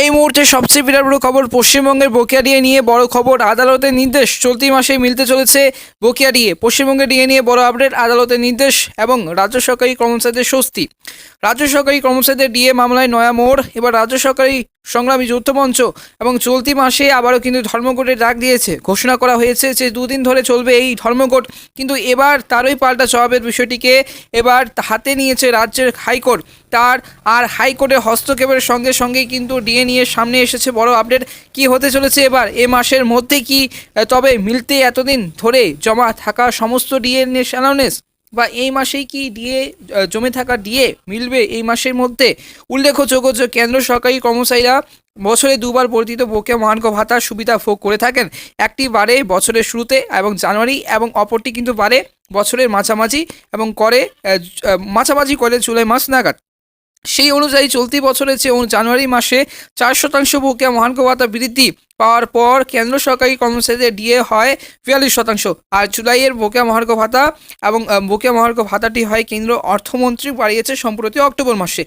এই মুহূর্তে সবচেয়ে বিরাট বড় খবর পশ্চিমবঙ্গের বকেয়া ডিএ নিয়ে বড় খবর আদালতের নির্দেশ। চলতি মাসে মিলতে চলেছে বকেয়া ডিএ। পশ্চিমবঙ্গের ডিএ নিয়ে বড় আপডেট, আদালতের নির্দেশ এবং রাজ্য সরকারি কর্মচারীদের স্বস্তি। রাজ্য সরকারি কর্মচারীদের ডিএ মামলায় নয়া মোড়। এবার রাজ্য সরকারি সংগ্রামী যৌথ মঞ্চ এবং চলতি মাসে আবারও কিন্তু ধর্মঘটের ডাক দিয়েছে। ঘোষণা করা হয়েছে যে দুদিন ধরে চলবে এই ধর্মঘট, কিন্তু এবার তারই পাল্টা জবাবের বিষয়টিকে এবার হাতে নিয়েছে রাজ্যের হাইকোর্ট। তার আর হাইকোর্টের হস্তক্ষেপের সঙ্গে সঙ্গেই কিন্তু ডিএ নিয়ে সামনে এসেছে বড় আপডেট। কি হতে চলেছে এবার? এ মাসের মধ্যে কি তবে মিলতে এতদিন ধরে জমা থাকা সমস্ত ডিএ অ্যানাউন্স বা এই মাসেই কি ডিএ জমে থাকা ডিএ মিলবে এই মাসের মধ্যে? উল্লেখযোগ্য যে কেন্দ্র সরকারি কর্মচারীরা বছরে দুবার বর্ধিত বকেয়া মহার্ঘ ভাতার সুবিধা ভোগ করে থাকেন। একটি বারে বছরের শুরুতে এবং জানুয়ারি এবং অপরটি কিন্তু বারে বছরের মাঝামাঝি এবং করে মাঝামাঝি করে জুলাই মাস নাগাদ। সেই অনুযায়ী চলতি বছরের চেয়ে জানুয়ারি মাসে চার শতাংশ বকেয়া মহার্ঘ ভাতা বৃদ্ধি পাওয়ার পর কেন্দ্র সরকারি কর্মচারীদের ডিএ হয় বিয়াল্লিশ শতাংশ। আর জুলাইয়ের বকেয়া মহার্ঘ ভাতা এবং বকেয়া মহার্ঘ ভাতাটি হয় কেন্দ্র অর্থমন্ত্রী বাড়িয়েছে সম্প্রতি অক্টোবর মাসে।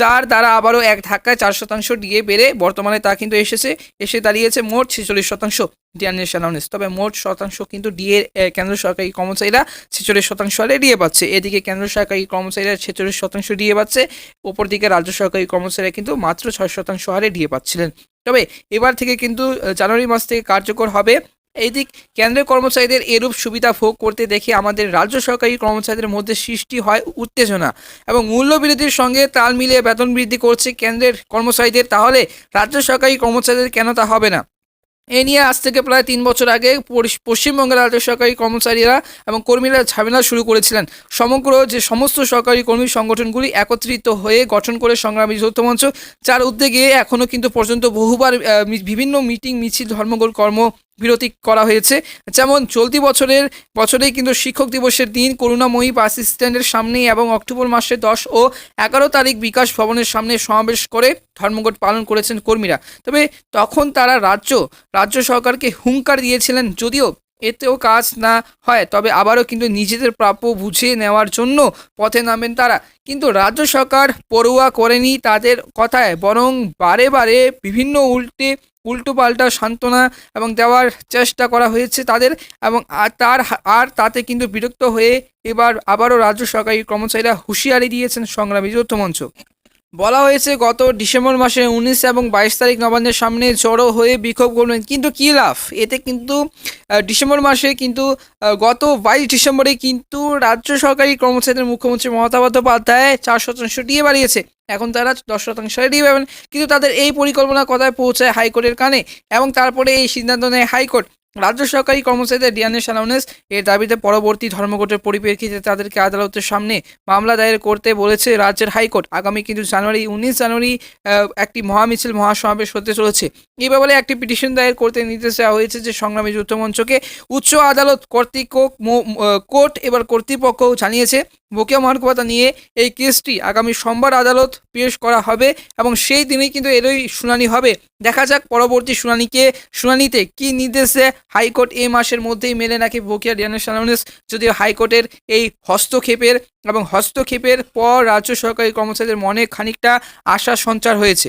যার দ্বারা আবারও এক ধাক্কায় চার শতাংশ ডিএ বেড়ে বর্তমানে তা কিন্তু এসেছে, এসে দাঁড়িয়েছে মোট ছেচল্লিশ শতাংশ। অ্যানাউন্স তবে মোট শতাংশ কিন্তু ডিএ কেন্দ্র সরকারি কর্মচারীরা ছেচল্লিশ শতাংশ হারে ডিএ পাচ্ছে। এদিকে কেন্দ্র সরকারি কর্মচারীরা ছেচল্লিশ শতাংশ ডিএ পাচ্ছে ওপর দিকে রাজ্য সরকারি কর্মচারীরা কিন্তু মাত্র ছয় শতাংশ হারে ডিএ পাচ্ছিলেন। তবে এবার থেকে কিন্তু জানুয়ারি মাস থেকে কার্যকর হবে। এইদিক কেন্দ্রের কর্মচারীদের এরূপ সুবিধা ভোগ করতে দেখে আমাদের রাজ্য সরকারি কর্মচারীদের মধ্যে সৃষ্টি হয় উত্তেজনা এবং মূল্যবৃদ্ধির সঙ্গে তাল মিলিয়ে বেতন বৃদ্ধি করছে কেন্দ্রের কর্মচারীদের। তাহলে রাজ্য সরকারি কর্মচারীদের কেন তা হবে না? এ নিয়ে আজ থেকে প্রায় তিন বছর আগে পশ্চিমবঙ্গের রাজ্য সরকারি কর্মচারীরা এবং কর্মীরা ঝামেলা শুরু করেছিলেন। সমগ্র যে সমস্ত সরকারি কর্মী সংগঠনগুলি একত্রিত হয়ে গঠন করে সংগ্রামী যৌথ মঞ্চ, যার উদ্যোগে এখনও কিন্তু পর্যন্ত বহুবার বিভিন্ন মিটিং, মিছিল, ধর্মঘট, কর্ম বিরতি করা হয়েছে। যেমন চলতি বছরের, বছরেই কিন্তু শিক্ষক দিবসের দিন করুণাময়ী বাস স্ট্যান্ডের সামনে এবং অক্টোবর মাসে দশ ও এগারো তারিখ বিকাশ ভবনের সামনে সমাবেশ করে ধর্মঘট পালন করেছেন কর্মীরা। তবে তখন তারা রাজ্য রাজ্য সরকারকে হুঙ্কার দিয়েছিলেন যদিও এতেও কাজ না হয়। তবে আবারও কিন্তু নিজেদের প্রাপ্য বুঝে নেওয়ার জন্য পথে নামেন তারা। কিন্তু রাজ্য সরকার পড়ুয়া করেনি তাদের কথায়, বরং বারে বারে বিভিন্ন উল্টে, উল্টোপাল্টা সান্ত্বনা এবং দেওয়ার চেষ্টা করা হয়েছে তাদের এবং তার আর তাতে কিন্তু বিরক্ত হয়ে এবার আবারও রাজ্য সরকারি কর্মচারীরা হুঁশিয়ারি দিয়েছেন সংগ্রামী যৌথ মঞ্চ বলা হয়েছে গত ডিসেম্বর মাসে উনিশ এবং বাইশ তারিখ নবান্নের সামনে জড়ো হয়ে বিক্ষোভ করবেন। কিন্তু কী লাভ? এতে কিন্তু ডিসেম্বর মাসে কিন্তু গত বাইশ ডিসেম্বরে কিন্তু রাজ্য সরকারি কর্মচারীদের মুখ্যমন্ত্রী মমতা বন্দ্যোপাধ্যায় চার শতাংশ দিয়ে বাড়িয়েছে। এখন তারা দশ শতাংশ দিয়ে পাবেন। কিন্তু তাদের এই পরিকল্পনা কথায় পৌঁছায় হাইকোর্টের কানে এবং তারপরে এই সিদ্ধান্ত নেয় হাইকোর্ট। রাজ্য সরকারি কর্মচারীদের ডিএনএস অ্যালাউন্স এর দাবিতে পরবর্তী ধর্মঘটের পরিপ্রেক্ষিতে তাদেরকে আদালতের সামনে মামলা দায়ের করতে বলেছে রাজ্যের হাইকোর্ট। আগামী কিন্তু জানুয়ারি, উনিশ জানুয়ারি একটি মহামিছিল, মহাসমাবেশ হতে চলেছে। এই ব্যাপারে একটি পিটিশন দায়ের করতে নির্দেশ দেওয়া হয়েছে যে সংগ্রামী যুদ্ধ মঞ্চকে উচ্চ আদালত কর্তৃক কোর্ট এবার কর্তৃপক্ষ জানিয়েছে। বকেয়া মহার্ঘভাতা নিয়ে এই কেসটি আগামী সোমবার আদালত পেশ করা হবে এবং সেই দিনেই কিন্তু এরই শুনানি হবে। দেখা যাক পরবর্তী শুনানিকে, শুনানিতে কি নির্দেশে হাইকোর্ট এই মাসের মধ্যেই মেলে নাকি বকেয়া ডিয়ানের যদিও হাইকোর্টের এই হস্তক্ষেপের এবং হস্তক্ষেপের পর রাজ্য সরকারি কর্মচারীদের মনে খানিকটা আশা সঞ্চার হয়েছে।